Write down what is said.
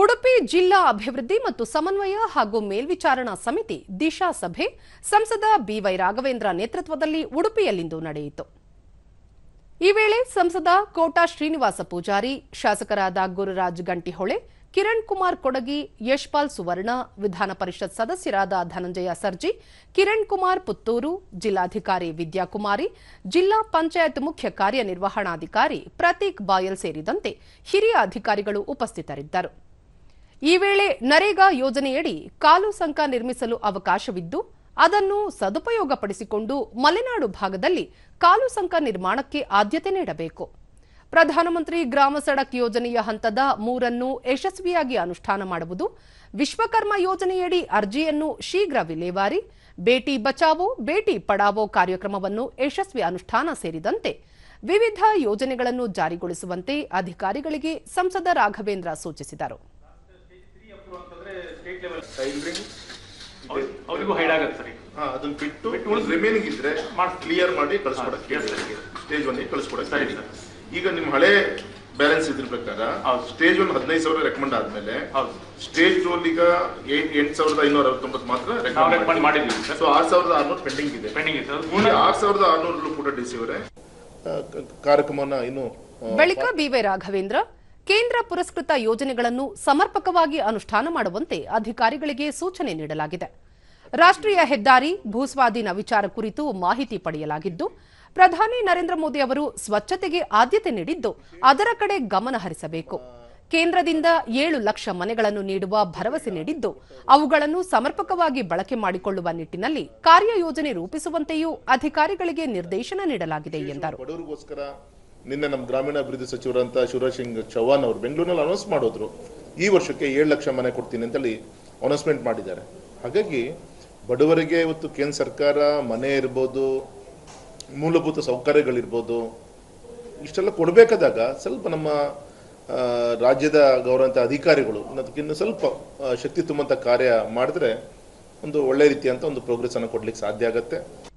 ಉಡುಪಿ ಜಿಲ್ಲಾ ಅಭಿವೃದ್ಧಿ ಮತ್ತು ಸಮನ್ವಯ ಹಾಗೂ ಮೇಲ್ವಿಚಾರಣಾ ಸಮಿತಿ ದಿಶಾ ಸಭೆ ಸಂಸದ ಬಿವೈ ರಾಘವೇಂದ್ರ ನೇತೃತ್ವದಲ್ಲಿ ಉಡುಪಿಯಲ್ಲಿಂದು ನಡೆಯಿತು. ಈ ವೇಳೆ ಸಂಸದ ಕೋಟಾ ಶ್ರೀನಿವಾಸ ಪೂಜಾರಿ, ಶಾಸಕರಾದ ಗುರುರಾಜ್ ಗಂಟಿಹೊಳೆ, ಕಿರಣ್ ಕುಮಾರ್ ಕೊಡಗಿ, ಯಶ್ಪಾಲ್ ಸುವರ್ಣ, ವಿಧಾನ ಪರಿಷತ್ ಸದಸ್ಯರಾದ ಧನಂಜಯ ಸರ್ಜಿ, ಕಿರಣ್ ಕುಮಾರ್ ಪುತ್ತೂರು, ಜಿಲ್ಲಾಧಿಕಾರಿ ವಿದ್ಯಾಕುಮಾರಿ, ಜಿಲ್ಲಾ ಪಂಚಾಯತ್ ಮುಖ್ಯ ಕಾರ್ಯನಿರ್ವಹಣಾಧಿಕಾರಿ ಪ್ರತೀಕ್ ಬಾಯಲ್ ಸೇರಿದಂತೆ ಹಿರಿಯ ಅಧಿಕಾರಿಗಳು ಉಪಸ್ಥಿತರಿದ್ದರು. ಈ ವೇಳೆ ನರೇಗಾ ಯೋಜನೆಯಡಿ ಕಾಲು ಸಂಕ ನಿರ್ಮಿಸಲು ಅವಕಾಶವಿದ್ದು, ಅದನ್ನು ಸದುಪಯೋಗಪಡಿಸಿಕೊಂಡು ಮಲೆನಾಡು ಭಾಗದಲ್ಲಿ ಕಾಲು ಸಂಕ ನಿರ್ಮಾಣಕ್ಕೆ ಆದ್ಯತೆ ನೀಡಬೇಕು. ಪ್ರಧಾನಮಂತ್ರಿ ಗ್ರಾಮ ಸಡಕ್ ಯೋಜನೆಯ ಹಂತದ ಮೂರನ್ನು ಯಶಸ್ವಿಯಾಗಿ ಅನುಷ್ಠಾನ ಮಾಡುವುದು, ವಿಶ್ವಕರ್ಮ ಯೋಜನೆಯಡಿ ಅರ್ಜಿಯನ್ನು ಶೀಘ್ರ ವಿಲೇವಾರಿ, ಬೇಟಿ ಬಚಾವೋ, ಬೇಟಿ ಪಡಾವೋ ಕಾರ್ಯಕ್ರಮವನ್ನು ಯಶಸ್ವಿ ಅನುಷ್ಠಾನ ಸೇರಿದಂತೆ ವಿವಿಧ ಯೋಜನೆಗಳನ್ನು ಜಾರಿಗೊಳಿಸುವಂತೆ ಅಧಿಕಾರಿಗಳಿಗೆ ಸಂಸದ ರಾಘವೇಂದ್ರ ಸೂಚಿಸಿದರು. ಟೈಲರಿಂಗ್ ರಿಂಗ್ ಅವ್ರಿಗೂ ಹೈಡ್ ಆಗತ್ತೆ ಸರ್. ಹಾ ಅದನ್ನ ಬಿಟ್ಟು ರಿಮೈನಿಂಗ್ ಇದ್ರೆ ಮಾಡಿ ಕ್ಲಿಯರ್ ಮಾಡಿ ಕಳಿಸ್ಕೊಡಕ್ಕೆ. ಸ್ಟೇಜ್ ಒನ್ ಕಳಿಸ್ಕೊಡಕ್ಕೆ ಸರಿ. ಈಗ ನಿಮ್ ಹಳೆ ಬ್ಯಾಲೆನ್ಸ್ ಇದ್ರ ಪ್ರಕಾರ. ಸ್ಟೇಜ್ ಒನ್ ಹದಿನೈದು ಸಾವಿರ ರೆಕಮೆಂಡ್ ಆದ್ಮೇಲೆ ಹೌದು. ಸ್ಟೇಜ್ ಟೂ ಈಗ ಎಂಟ್ ಸಾವಿರದ ಐನೂರ ಅರವತ್ತೊಂಬತ್ತು ಮಾತ್ರ ರೆಕಮೆಂಡ್ ಮಾಡಿದ್ವಿ ಸೊ ಆರ್ ಸಾವಿರದ ಆರ್ನೂರು ಪೆಂಡಿಂಗ್ ಇದೆ ಪೆಂಡಿಂಗ್ ಇದೆ ಆರು ಸಾವಿರದ ಆರ್ನೂರಲ್ಲೂ ಕೂಡ ಡಿಸಿ ಅವರೇ ಕಾರ್ಯಕ್ರಮನ ಇನ್ನು ಬಳಿಕ ಬಳಿಕ ಬಿವೈ ರಾಘವೇಂದ್ರ ಕೇಂದ್ರ ಪುರಸ್ಕೃತ ಯೋಜನೆಗಳನ್ನು ಸಮರ್ಪಕವಾಗಿ ಅನುಷ್ಠಾನ ಮಾಡುವಂತೆ ಅಧಿಕಾರಿಗಳಿಗೆ ಸೂಚನೆ ನೀಡಲಾಗಿದೆ. ರಾಷ್ಟ್ರೀಯ ಹೆದ್ದಾರಿ ಭೂಸ್ವಾಧೀನ ವಿಚಾರ ಕುರಿತು ಮಾಹಿತಿ ಪಡೆಯಲಾಗಿದ್ದು, ಪ್ರಧಾನಿ ನರೇಂದ್ರ ಮೋದಿ ಅವರು ಸ್ವಚ್ಛತೆಗೆ ಆದ್ಯತೆ ನೀಡಿದ್ದು ಅದರ ಕಡೆ ಗಮನ ಹರಿಸಬೇಕು. ಕೇಂದ್ರದಿಂದ ಏಳು ಲಕ್ಷ ಮನೆಗಳನ್ನು ನೀಡುವ ಭರವಸೆ ನೀಡಿದ್ದು, ಅವುಗಳನ್ನು ಸಮರ್ಪಕವಾಗಿ ಬಳಕೆ ಮಾಡಿಕೊಳ್ಳುವ ನಿಟ್ಟಿನಲ್ಲಿ ಕಾರ್ಯಯೋಜನೆ ರೂಪಿಸುವಂತೆಯೂ ಅಧಿಕಾರಿಗಳಿಗೆ ನಿರ್ದೇಶನ ನೀಡಲಾಗಿದೆ ಎಂದರು. ನಿನ್ನೆ ನಮ್ಮ ಗ್ರಾಮೀಣಾಭಿವೃದ್ಧಿ ಸಚಿವರಂತ ಶಿವರಾಜ್ ಸಿಂಗ್ ಚೌಹಾನ್ ಅವರು ಬೆಂಗಳೂರಿನಲ್ಲಿ ಅನೌನ್ಸ್ ಮಾಡಿದ್ರು, ಈ ವರ್ಷಕ್ಕೆ ಏಳು ಲಕ್ಷ ಮನೆ ಕೊಡ್ತೀನಿ ಅಂತೇಳಿ ಅನೌನ್ಸ್ಮೆಂಟ್ ಮಾಡಿದ್ದಾರೆ. ಹಾಗಾಗಿ ಬಡವರಿಗೆ ಇವತ್ತು ಕೇಂದ್ರ ಸರ್ಕಾರ ಮನೆ ಇರ್ಬೋದು, ಮೂಲಭೂತ ಸೌಕರ್ಯಗಳಿರ್ಬೋದು, ಇಷ್ಟೆಲ್ಲ ಕೊಡಬೇಕಾದಾಗ ಸ್ವಲ್ಪ ನಮ್ಮ ರಾಜ್ಯದ ಗೌರವಂತ ಅಧಿಕಾರಿಗಳು ಅದಕ್ಕಿಂತ ಸ್ವಲ್ಪ ಶಕ್ತಿ ತುಂಬಂಥ ಕಾರ್ಯ ಮಾಡಿದ್ರೆ ಒಂದು ಒಳ್ಳೆ ರೀತಿಯಂತ ಒಂದು ಪ್ರೋಗ್ರೆಸ್ ಅನ್ನು ಕೊಡ್ಲಿಕ್ಕೆ ಸಾಧ್ಯ ಆಗತ್ತೆ.